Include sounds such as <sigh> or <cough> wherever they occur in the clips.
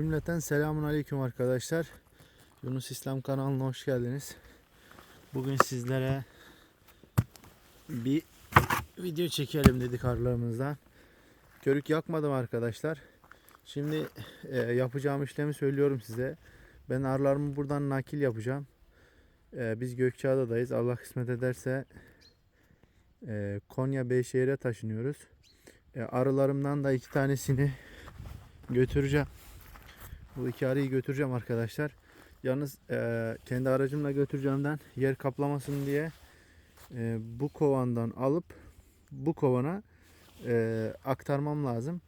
Cümleten selamun aleyküm arkadaşlar. Yunus İslam kanalına hoş geldiniz. Bugün sizlere bir video çekelim dedik arılarımızdan. Körük yakmadım arkadaşlar. Şimdi e, yapacağım işlemi söylüyorum size. Ben arılarımı buradan nakil yapacağım. E, biz Gökçeada'dayız. Allah kısmet ederse e, Konya Beyşehir'e taşınıyoruz. E, arılarımdan da iki tanesini götüreceğim. Bu iki arıyı götüreceğim arkadaşlar. Yalnız e, kendi aracımla götüreceğimden yer kaplamasın diye e, bu kovandan alıp bu kovana e, aktarmam lazım.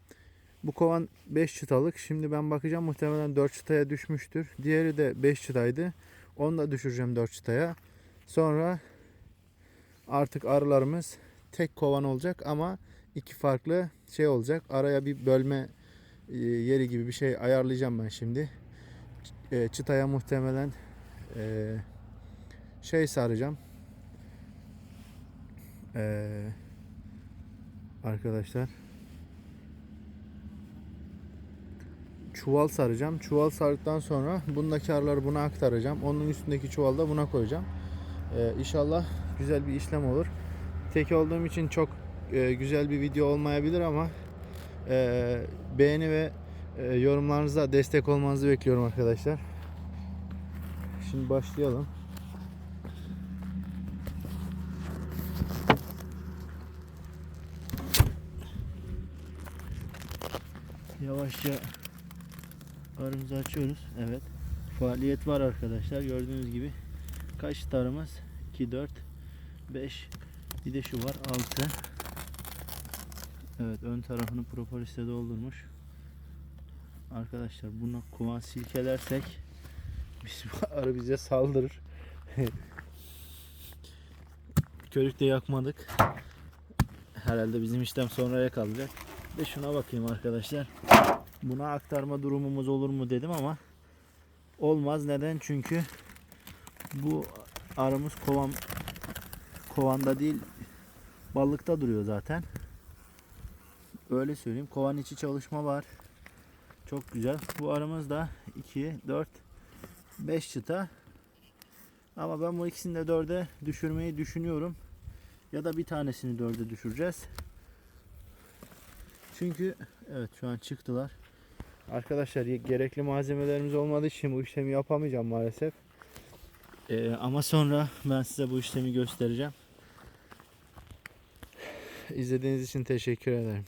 Bu kovan 5 çıtalık. Şimdi ben bakacağım muhtemelen 4 çıtaya düşmüştür. Diğeri de 5 çıtaydı. Onu da düşüreceğim 4 çıtaya. Sonra artık arılarımız tek kovan olacak ama iki farklı şey olacak. Araya bir bölme yeri gibi bir şey ayarlayacağım ben şimdi. E, Çıtaya muhtemelen e, şey saracağım. E, Arkadaşlar çuval saracağım. Çuval sardıktan sonra bundaki arıları buna aktaracağım. Onun üstündeki çuval da buna koyacağım. E, İnşallah güzel bir işlem olur. Tek olduğum için çok e, güzel bir video olmayabilir ama e, beğeni ve e, yorumlarınıza destek olmanızı bekliyorum arkadaşlar. Şimdi başlayalım. Yavaşça arımızı açıyoruz. Evet. Faaliyet var arkadaşlar. Gördüğünüz gibi kaç tarımız? 2 4 5 bir de şu var 6 Evet ön tarafını propolisle doldurmuş. Arkadaşlar bunu kovan silkelersek biz <laughs> arı bize saldırır. <laughs> Körük de yakmadık. Herhalde bizim işlem sonraya kalacak. Ve şuna bakayım arkadaşlar. Buna aktarma durumumuz olur mu dedim ama olmaz. Neden? Çünkü bu arımız kovan kovanda değil ballıkta duruyor zaten. Öyle söyleyeyim. Kovan içi çalışma var. Çok güzel. Bu aramız da 2, 4, 5 çıta. Ama ben bu ikisini de 4'e düşürmeyi düşünüyorum. Ya da bir tanesini 4'e düşüreceğiz. Çünkü evet şu an çıktılar. Arkadaşlar gerekli malzemelerimiz olmadığı için bu işlemi yapamayacağım maalesef. Ee, ama sonra ben size bu işlemi göstereceğim. İzlediğiniz için teşekkür ederim.